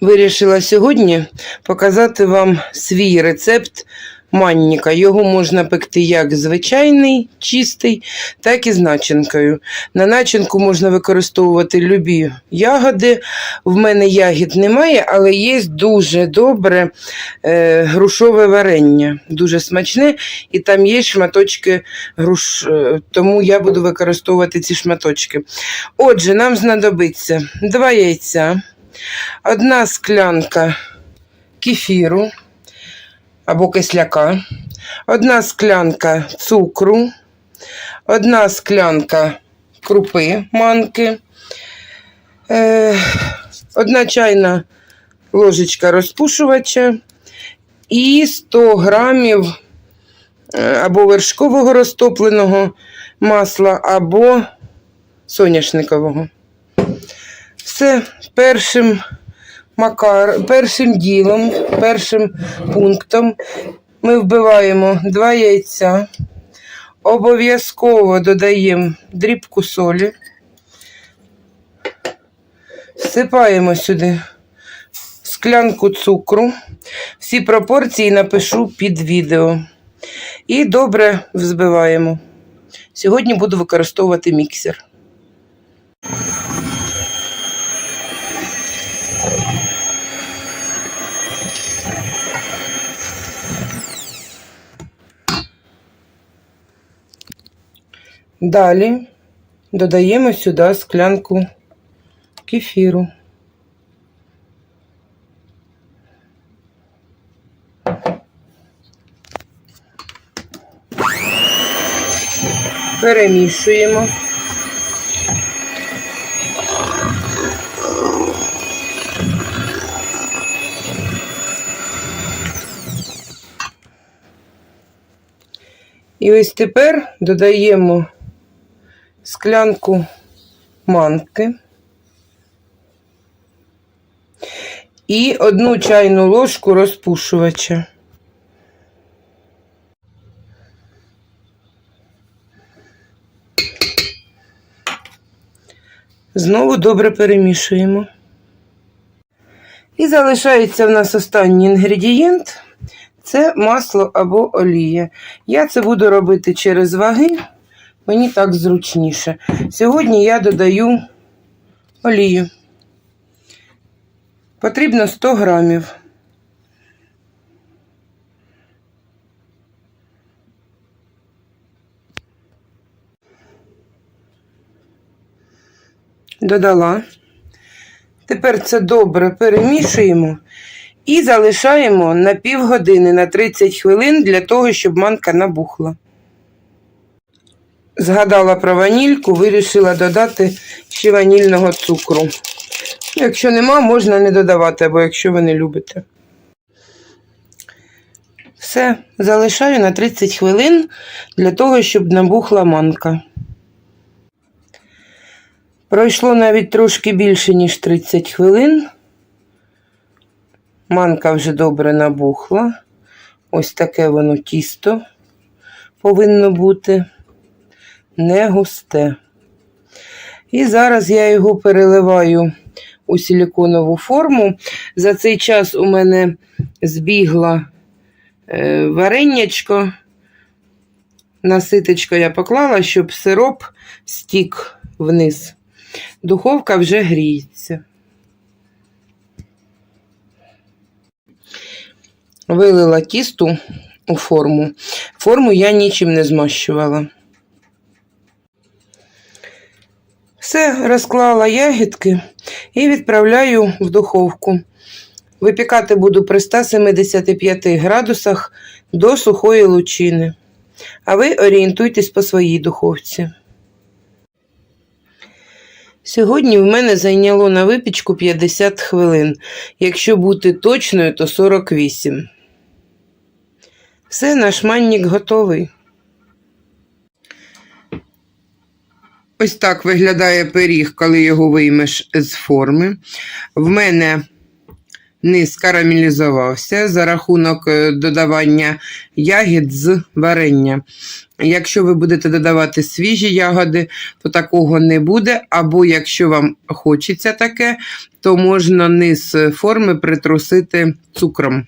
Вирішила сьогодні показати вам свій рецепт манніка. Його можна пекти як звичайний, чистий, так і з начинкою. На начинку можна використовувати любі ягоди. В мене ягід немає, але є дуже добре е, грушове варення. Дуже смачне, і там є шматочки груш, е, тому я буду використовувати ці шматочки. Отже, нам знадобиться два яйця одна склянка кефіру або кисляка, одна склянка цукру, одна склянка крупи манки, е, одна чайна ложечка розпушувача і 100 грамів е, або вершкового розтопленого масла, або соняшникового. Все першим макар, першим ділом, першим пунктом ми вбиваємо два яйця, обов'язково додаємо дрібку солі, всипаємо сюди склянку цукру. Всі пропорції напишу під відео. І добре взбиваємо. Сьогодні буду використовувати міксер. Далі додаємо сюди склянку кефіру. Перемішуємо. І ось тепер додаємо склянку манки і одну чайну ложку розпушувача. Знову добре перемішуємо. І залишається в нас останній інгредієнт це масло або олія. Я це буду робити через ваги. Мені так зручніше. Сьогодні я додаю олію. Потрібно 100 грамів. Додала. Тепер це добре перемішуємо і залишаємо на півгодини, на 30 хвилин для того, щоб манка набухла. Згадала про ванільку, вирішила додати ще ванільного цукру. Якщо нема, можна не додавати, або якщо ви не любите. Все, залишаю на 30 хвилин для того, щоб набухла манка. Пройшло навіть трошки більше, ніж 30 хвилин. Манка вже добре набухла. Ось таке воно тісто повинно бути не густе. І зараз я його переливаю у силіконову форму. За цей час у мене збігла е, вареннячко. На ситочко я поклала, щоб сироп стік вниз. Духовка вже гріється. Вилила тісту у форму. Форму я нічим не змащувала. Все, розклала ягідки і відправляю в духовку. Випікати буду при 175 градусах до сухої лучини. А ви орієнтуйтесь по своїй духовці. Сьогодні в мене зайняло на випічку 50 хвилин. Якщо бути точною, то 48. Все, наш манник готовий. Ось так виглядає пиріг, коли його виймеш з форми. В мене низ карамелізувався за рахунок е, додавання ягід з варення. Якщо ви будете додавати свіжі ягоди, то такого не буде. Або якщо вам хочеться таке, то можна низ форми притрусити цукром.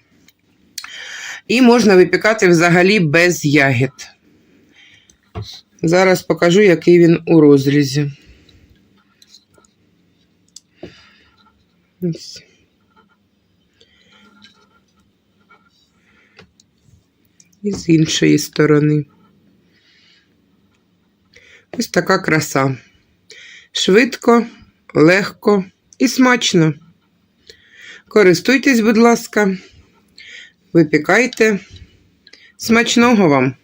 І можна випікати взагалі без ягід. Зараз покажу, який він у розрізі. І з іншої сторони. Ось така краса. Швидко, легко і смачно. Користуйтесь, будь ласка, випікайте. Смачного вам!